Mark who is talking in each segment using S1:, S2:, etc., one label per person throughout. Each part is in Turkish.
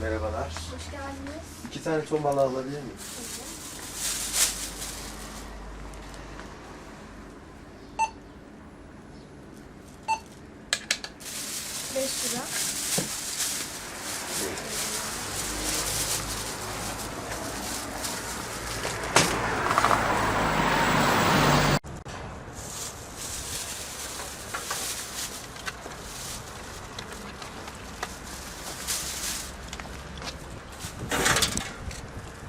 S1: Merhabalar. Hoş geldiniz. İki tane ton balığı alabilir miyim?
S2: Beş lira.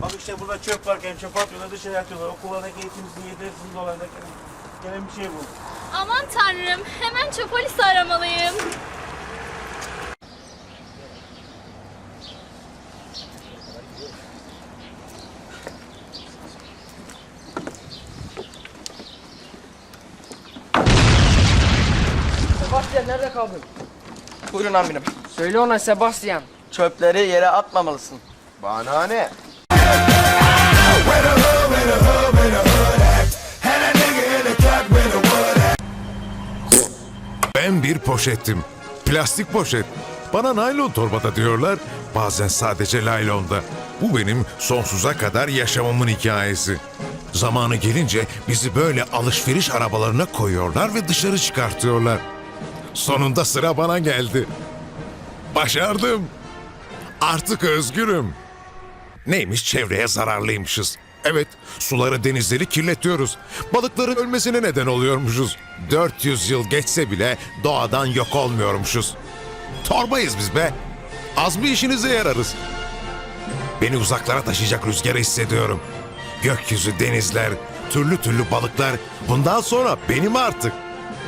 S1: Bak işte burada çöp varken çöp atıyorlar dışarı atıyorlar. Okullardaki eğitimimizin yedirisinin dolayında gelen bir şey bu.
S2: Aman tanrım hemen çöp polisi aramalıyım.
S3: Sebastian nerede kaldın?
S4: Buyurun amirim.
S3: Söyle ona Sebastian.
S4: Çöpleri yere atmamalısın.
S1: Bana ne?
S5: Ben bir poşetim. Plastik poşet. Bana naylon torbada diyorlar. Bazen sadece laylonda. Bu benim sonsuza kadar yaşamamın hikayesi. Zamanı gelince bizi böyle alışveriş arabalarına koyuyorlar ve dışarı çıkartıyorlar. Sonunda sıra bana geldi. Başardım. Artık özgürüm. Neymiş çevreye zararlıymışız. Evet, suları denizleri kirletiyoruz. Balıkların ölmesine neden oluyormuşuz. 400 yıl geçse bile doğadan yok olmuyormuşuz. Torbayız biz be. Az bir işinize yararız. Beni uzaklara taşıyacak rüzgarı hissediyorum. Gökyüzü, denizler, türlü türlü balıklar bundan sonra benim artık.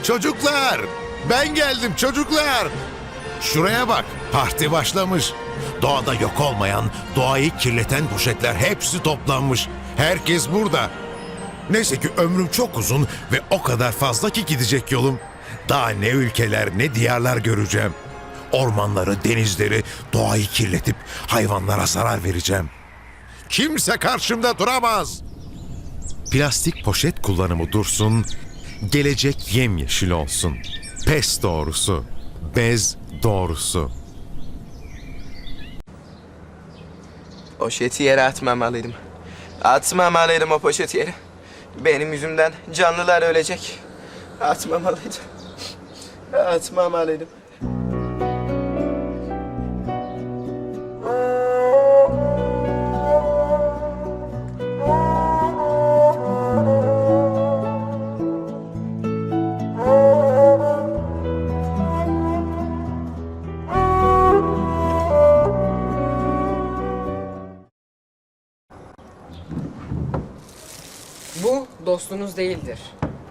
S5: Çocuklar, ben geldim çocuklar. Şuraya bak, parti başlamış. Doğada yok olmayan, doğayı kirleten poşetler hepsi toplanmış. Herkes burada. Neyse ki ömrüm çok uzun ve o kadar fazla ki gidecek yolum. Daha ne ülkeler ne diyarlar göreceğim. Ormanları, denizleri, doğayı kirletip hayvanlara zarar vereceğim. Kimse karşımda duramaz. Plastik poşet kullanımı dursun, gelecek yemyeşil olsun. Pes doğrusu, bez doğrusu.
S4: Poşeti yere atmamalıydım. Atmamalıydım o poşeti yere. Benim yüzümden canlılar ölecek. Atmamalıydım. Atmamalıydım.
S3: Dostunuz değildir.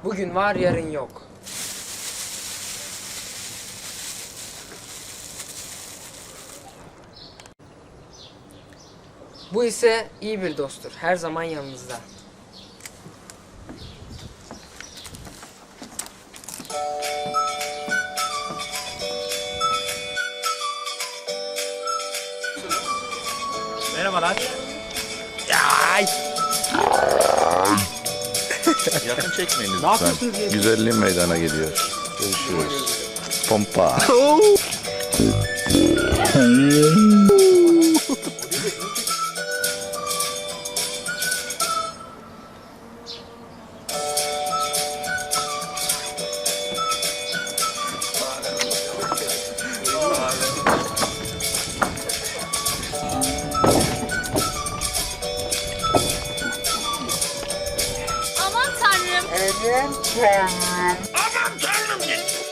S3: Bugün var yarın yok. Bu ise iyi bir dosttur. Her zaman yanınızda.
S1: Merhabalar.
S6: Yakın çekmeyin lütfen. Güzelliğin meydana geliyor. Görüşürüz. Pompa.
S2: Aman tanrım.
S5: Aman tanrım!